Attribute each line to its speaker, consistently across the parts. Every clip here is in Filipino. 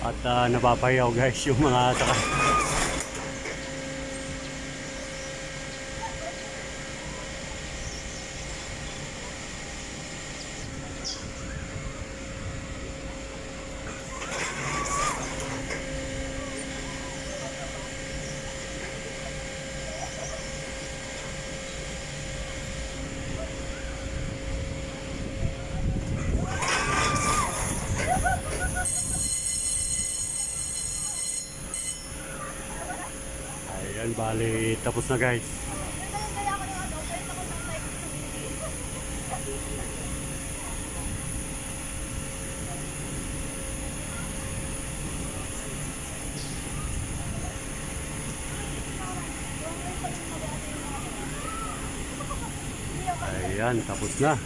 Speaker 1: At ah, napapayaw guys yung mga sakay. Ayan, bali tapos na guys. Ayan, tapos na.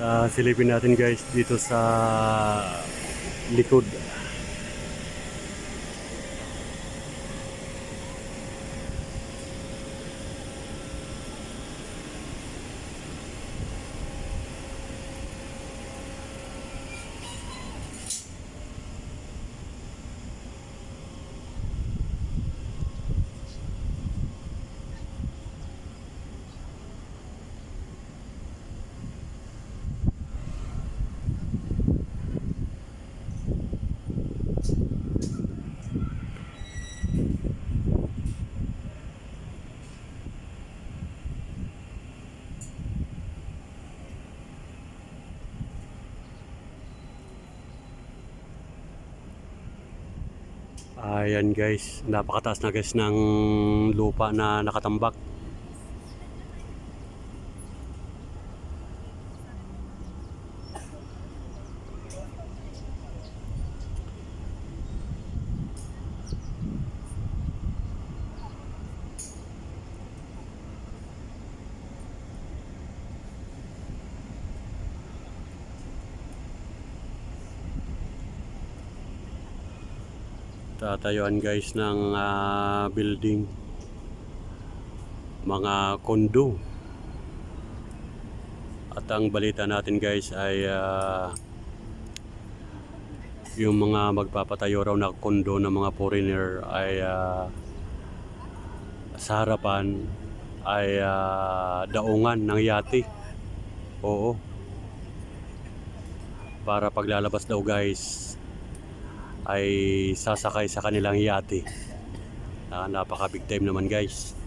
Speaker 1: Ah, silipin natin guys dito sa likod. Ayan guys, napakataas na guys ng lupa na nakatambak. Tatayuan guys ng ah, building. Mga kondo at ang balita natin guys ay ah, yung mga magpapatayo raw na kondo ng mga foreigner ay ah, sa harapan ay ah, daungan ng yate. Oo. Para paglalabas daw guys ay sasakay sa kanilang yate. Ah, napaka big time naman guys.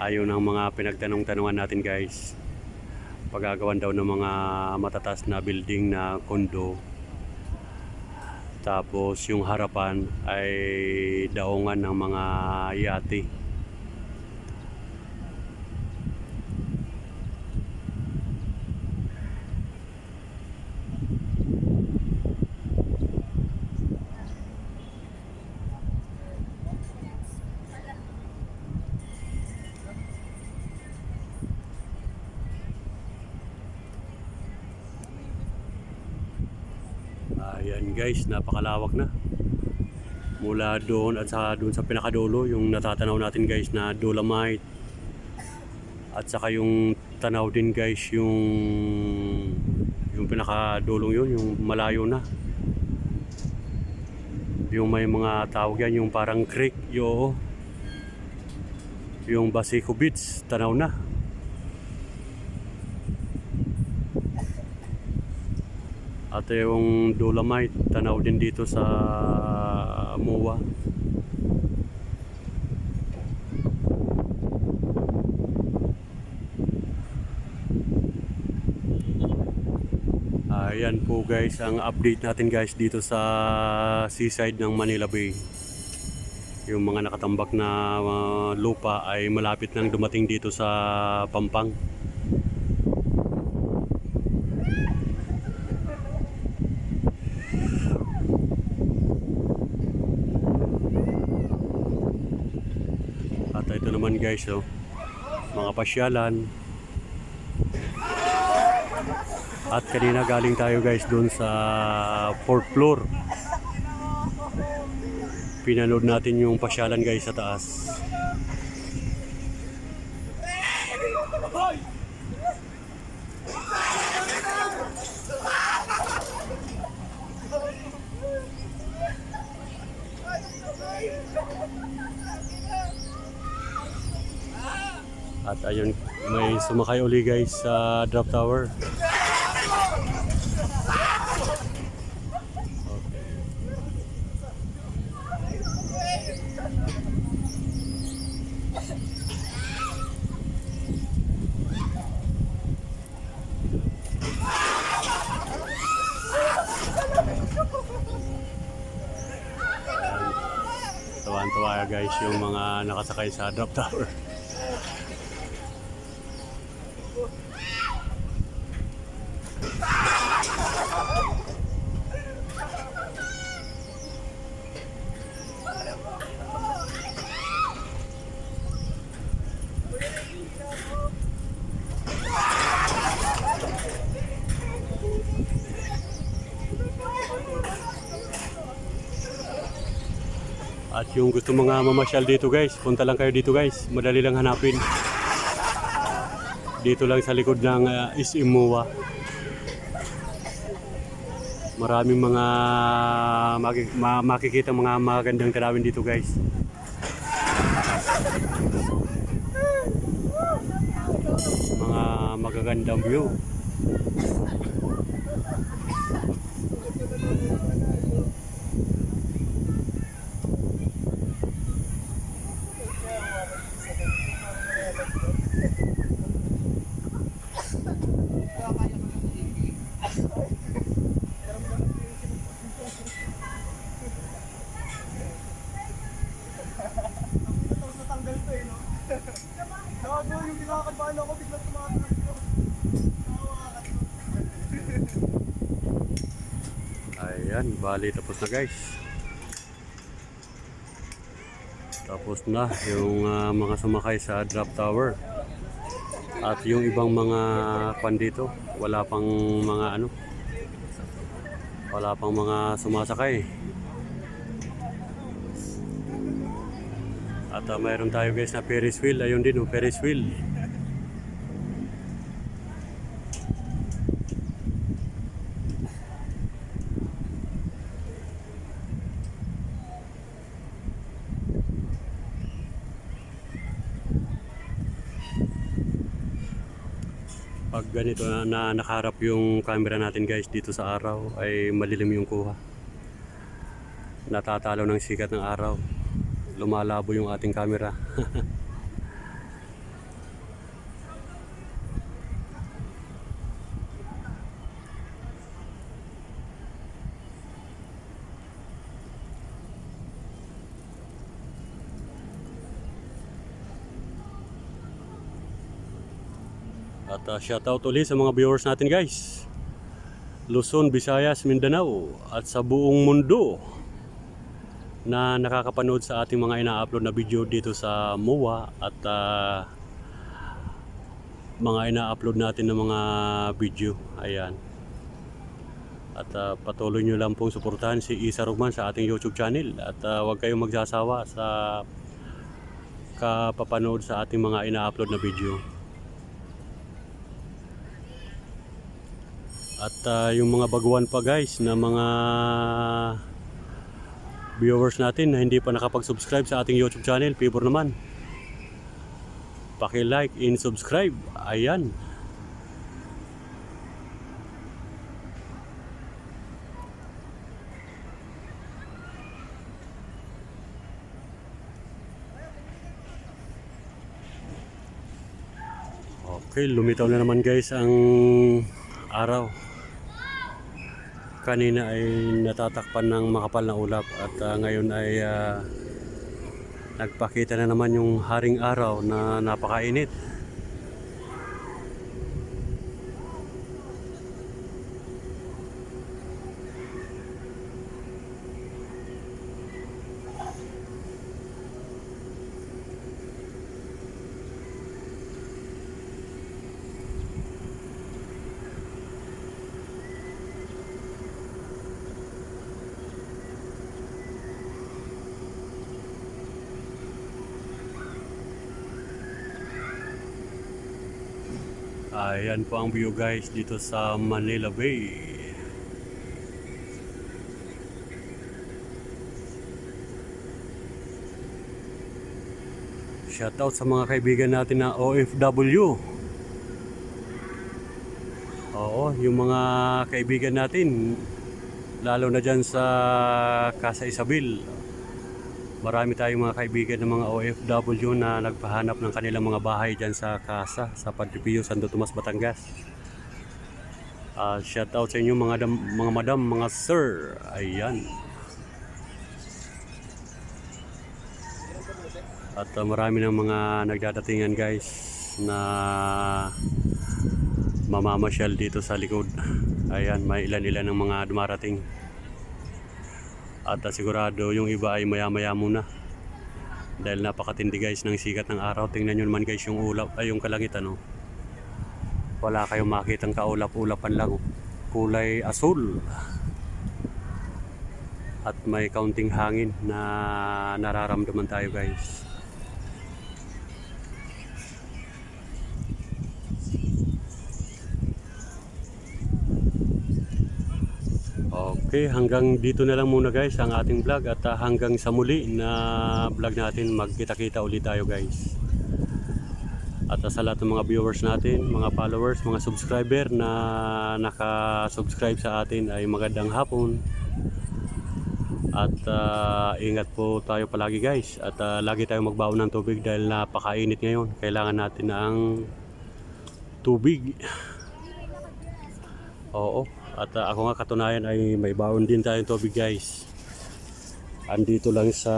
Speaker 1: Ayaw ng mga pinagtanong-tanungan natin guys. Pagagawan daw ng mga matatas na building na kondo. Tapos yung harapan ay daungan ng mga yate. Ayan guys, napakalawak na. Mula doon at sa doon sa pinakadulo, yung natatanaw natin guys na Dolomite. At saka yung tanaw din guys yung yung pinakadulong yun, yung malayo na. Yung may mga tawag yan, yung parang creek, yo. Yung Basico Beach, tanaw na. At yung Dolomite, tanaw din dito sa MOA. Ayan po guys, ang update natin guys dito sa seaside ng Manila Bay. Yung mga nakatambak na uh, lupa ay malapit nang dumating dito sa Pampang. Naman guys, oh, mga pasyalan. At kanina galing tayo guys doon sa fourth floor. Pinanood natin yung pasyalan guys sa taas. At ayun, may sumakay uli guys sa drop tower. Tawan-tawa guys yung mga nakasakay sa drop tower. At yung gusto mga mamasyal dito guys, punta lang kayo dito guys. Madali lang hanapin. Dito lang sa likod ng uh, Isimuwa. Maraming mga maki- ma- makikita mga magandang tanawin dito guys. Mga magagandang view.
Speaker 2: Yung kinakabahan ako, biglang tumakas ko.
Speaker 1: Ayan, bali tapos na guys. Tapos na yung ah, mga sumakay sa drop tower. At yung ibang mga kwan dito, wala pang mga ano, wala pang mga sumasakay. At ah, mayroon tayo guys na Ferris wheel, ayun din oh, Ferris wheel. Pag ganito na, na nakaharap yung camera natin guys dito sa araw ay malilim yung kuha. Natatalo ng sikat ng araw. Lumalabo yung ating camera. At uh, shoutout ulit sa mga viewers natin guys. Luzon, Visayas, Mindanao at sa buong mundo na nakakapanood sa ating mga ina-upload na video dito sa MOA at ah, mga ina-upload natin ng mga video. Ayan. At ah, patuloy nyo lang pong suportahan si Isa Rugman sa ating YouTube channel at ah, huwag kayong magsasawa sa kapapanood sa ating mga ina-upload na video. At ah, yung mga baguhan pa guys na mga viewers natin na hindi pa nakapag-subscribe sa ating YouTube channel, favor naman. Paki-like and subscribe. Ayan. Okay, lumitaw na naman guys ang araw. Kanina ay natatakpan ng makapal na ulap at ah, ngayon ay ah, nagpakita na naman yung haring araw na napakainit. Ayan po ang view guys dito sa Manila Bay. Shoutout sa mga kaibigan natin na OFW. Oo, yung mga kaibigan natin, lalo na dyan sa Casa Isabel. Marami tayong mga kaibigan ng mga OFW na nagpahanap ng kanilang mga bahay dyan sa Casa, sa Padre Pio, Santo Tomas, Batangas. Uh, shout out sa inyo mga, dam, mga madam, mga sir. Ayan. At uh, marami ng mga nagdadatingan guys na mamamasyal dito sa likod. Ayan, may ilan-ilan ng mga dumarating. At uh, sigurado yung iba ay maya-maya muna. Dahil napakatindi guys ng sikat ng araw. Tingnan nyo naman guys yung ulap, ay yung kalangitan oh. Wala kayong makitang kaulap-ulapan lang. Kulay asul. At may kaunting hangin na nararamdaman tayo guys. Okay, hanggang dito na lang muna guys ang ating vlog at ah, hanggang sa muli na vlog natin magkita-kita ulit tayo guys. At ah, sa lahat ng mga viewers natin, mga followers, mga subscriber na naka-subscribe sa atin ay magandang hapon. At ah, ingat po tayo palagi guys. At ah, lagi tayong magbaon ng tubig dahil napakainit ngayon. Kailangan natin ng tubig. Oo. At uh, ako nga katunayan ay may baon din tayong tubig guys. Andito lang sa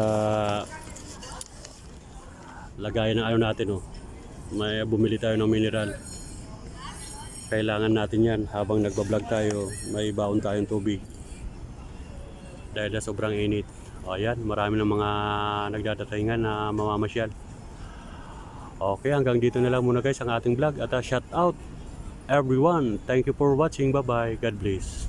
Speaker 1: lagayan ng ano natin oh. May bumili tayo ng mineral. Kailangan natin yan habang nagbablog tayo. May baon tayong tubig. Dahil na sobrang init. O ayan, marami ng mga nagdadatingan na mamamasyal. Okay, hanggang dito na lang muna guys ang ating vlog. At uh, shout out everyone. Thank you for watching. Bye-bye. God bless.